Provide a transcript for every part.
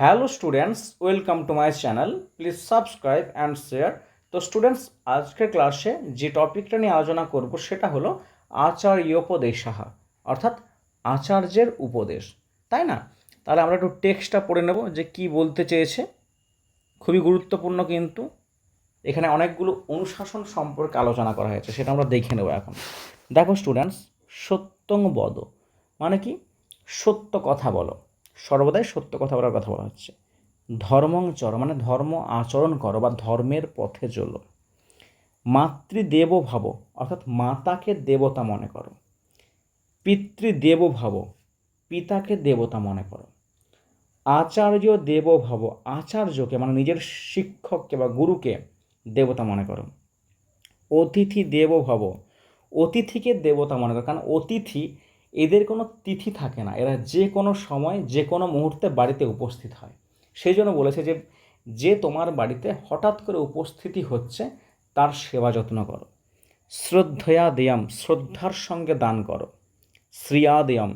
Hello students, welcome to my channel. Please subscribe and share. তো students, আজকের ক্লাসে যে টপিকটা নিয়ে আলোচনা করব সেটা হলো আচার্যোপদেশাহা, অর্থাৎ আচার্যের উপদেশ, তাই না? তাহলে আমরা একটু টেক্সটটা পড়ে নেব যে কি বলতে চেয়েছে। খুবই গুরুত্বপূর্ণ কিন্তু। এখানে অনেকগুলো অনুশাসন সম্পর্কে আলোচনা করা হয়েছে, সেটা আমরা দেখে নেব এখন। দেখো স্টুডেন্টস, সত্যং বদ মানে কি? সত্য কথা বলো। সর্বদাই সত্য কথা বলার কথা বলা হচ্ছে। ধর্মং চর মানে ধর্ম আচরণ করো বা ধর্মের পথে চলো। মাতৃদেব ভাব, অর্থাৎ মাতাকে দেবতা মনে করো। পিতৃদেব ভাব, পিতাকে দেবতা মনে করো। আচার্য দেব ভাব, আচার্যকে মানে নিজের শিক্ষককে বা গুরুকে দেবতা মনে করো। অতিথি দেব ভাব, অতিথিকে দেবতা মনে করো, কারণ অতিথি এদের কোনো তিথি থাকে না। এরা যে কোনো সময়, যে কোনো মুহূর্তে বাড়িতে উপস্থিত হয়। সেই জন্য বলেছে যে যে তোমার বাড়িতে হঠাৎ করে উপস্থিতি হচ্ছে, তার সেবা যত্ন করো। শ্রদ্ধয়া দেয়াম, শ্রদ্ধার সঙ্গে দান করো। শ্রিয়া দেয়ম,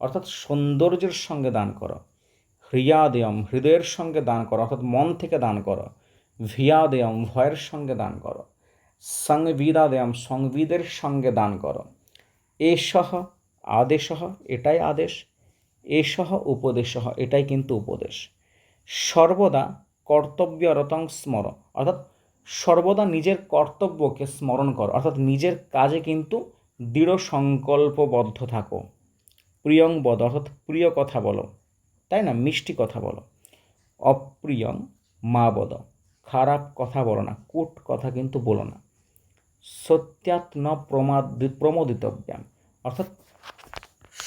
অর্থাৎ সৌন্দর্যের সঙ্গে দান করো। হ্রিয়া দেয়ম, হৃদয়ের সঙ্গে দান করো, অর্থাৎ মন থেকে দান করো। ভিয়া দেয়ম, ভয়ের সঙ্গে দান করো। সংবিদা দেয়ম, সংবিদের সঙ্গে দান করো। এসহ আদেশ এটাই আদেশ, এসহ উপদেশ এটাই কিন্তু উপদেশ। সর্বদা কর্তব্যরতং স্মর, অর্থাৎ সর্বদা নিজের কর্তব্যকে স্মরণ করো, অর্থাৎ নিজের কাজে কিন্তু দৃঢ় সংকল্পবদ্ধ থাকো। প্রিয়ং বদ, অর্থাৎ প্রিয় কথা বলো, তাই না? মিষ্টি কথা বলো। অপ্রিয়ং মা বদ, খারাপ কথা বলো না, কুট কথা কিন্তু বলো না। সত্যাৎ ন প্রমাদ, প্রমোদিতব্যাম, অর্থাৎ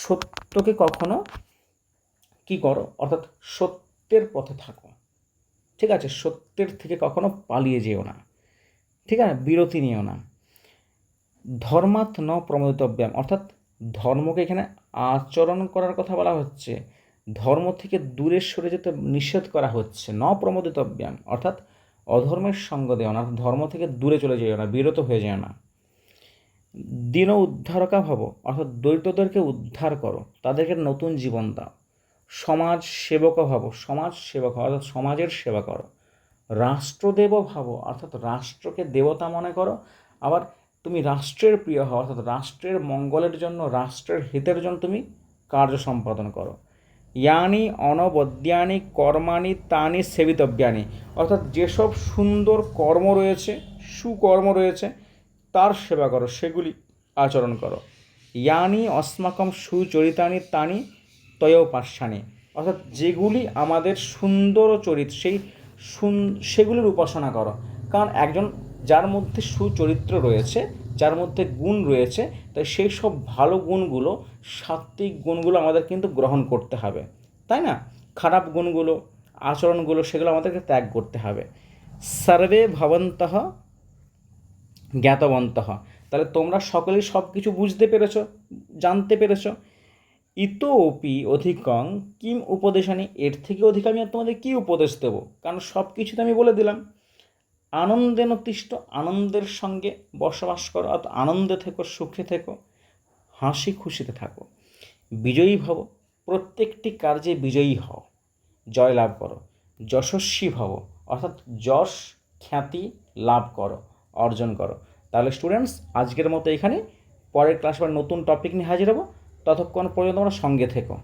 সত্যকে কখনো কি করো? অর্থাৎ সত্যের পথে থাকো। ঠিক আছে? সত্যের থেকে কখনো পালিয়ে যেও না। ঠিক আছে? বিরতি নিও না। ধর্মাৎ ন প্রমোদিতব্যাম অর্থাৎ ধর্মকে এখানে আচরণ করার কথা বলা হচ্ছে। ধর্ম থেকে দূরে সরে যেতে নিষেধ করা হচ্ছে। ন প্রমোদিতব্যাম অর্থাৎ অধর্মের সঙ্গ দেও না। ধর্ম থেকে দূরে চলে যেও না। বিরত হয়ে যেও না। দিন উদ্ধারকা ভাব অর্থাৎ দরিদ্রদেরকে উদ্ধার করো। তাদেরকে নতুন জীবন দাও। সমাজ সেবক ভাব সমাজ সেবক অর্থাৎ সমাজের সেবা করো। রাষ্ট্রদেব ভাব, অর্থাৎ রাষ্ট্রকে দেবতা মনে করো। আবার তুমি রাষ্ট্রের প্রিয় হও, অর্থাৎ রাষ্ট্রের মঙ্গলের জন্য, রাষ্ট্রের হিতের জন্য তুমি কার্য সম্পাদন করো। ইয়ানি অনবদ্যানি কর্মাণি তানি সেবিতব্যানি। অর্থাৎ যেসব সুন্দর কর্ম রয়েছে, সুকর্ম রয়েছে তার সেবা করো, সেগুলি আচরণ করো। ইয়ানি অস্মাকম সুচরিতানি তানি তয়োপাস্যানি অর্থাৎ যেগুলি আমাদের সুন্দর চরিত, সেই সুন, সেগুলির উপাসনা করো। কারণ একজন যার মধ্যে সুচরিত্র রয়েছে, যার মধ্যে গুণ রয়েছে, তাই সেই সব ভালো গুণগুলো, সাত্ত্বিক গুণগুলো আমাদের কিন্তু গ্রহণ করতে হবে। তাই না? খারাপ গুণগুলো, আচরণগুলো, সেগুলো আমাদেরকে ত্যাগ করতে হবে। সর্বে ভবন্তঃ জ্ঞাতবন্ত। তাহলে তোমরা সকলেই সব কিছু বুঝতে পেরেছ, জানতে পেরেছ। ইতোপি অধিকং কিম উপদেশানি, এর থেকে অধিক আমি আর তোমাদের কী উপদেশ দেবো? কারণ সব কিছু তো আমি বলে দিলাম আনন্দে নতিষ্ঠ আনন্দের সঙ্গে বসবাস করো, অর্থাৎ আনন্দে থেকো, সুখে থেকো, হাসি খুশিতে থাকো। বিজয়ী ভব, প্রত্যেকটি কার্যে বিজয়ী হও জয় লাভ করো, যশস্বী ভব, অর্থাৎ যশ খ্যাতি লাভ করো। অর্জন করো। তাহলে স্টুডেন্টস আজকের মতো এখানে পরের ক্লাস নতুন টপিক নিয়ে হাজির হব। ততক্ষণ পর্যন্ত আমরা সঙ্গে থেকো।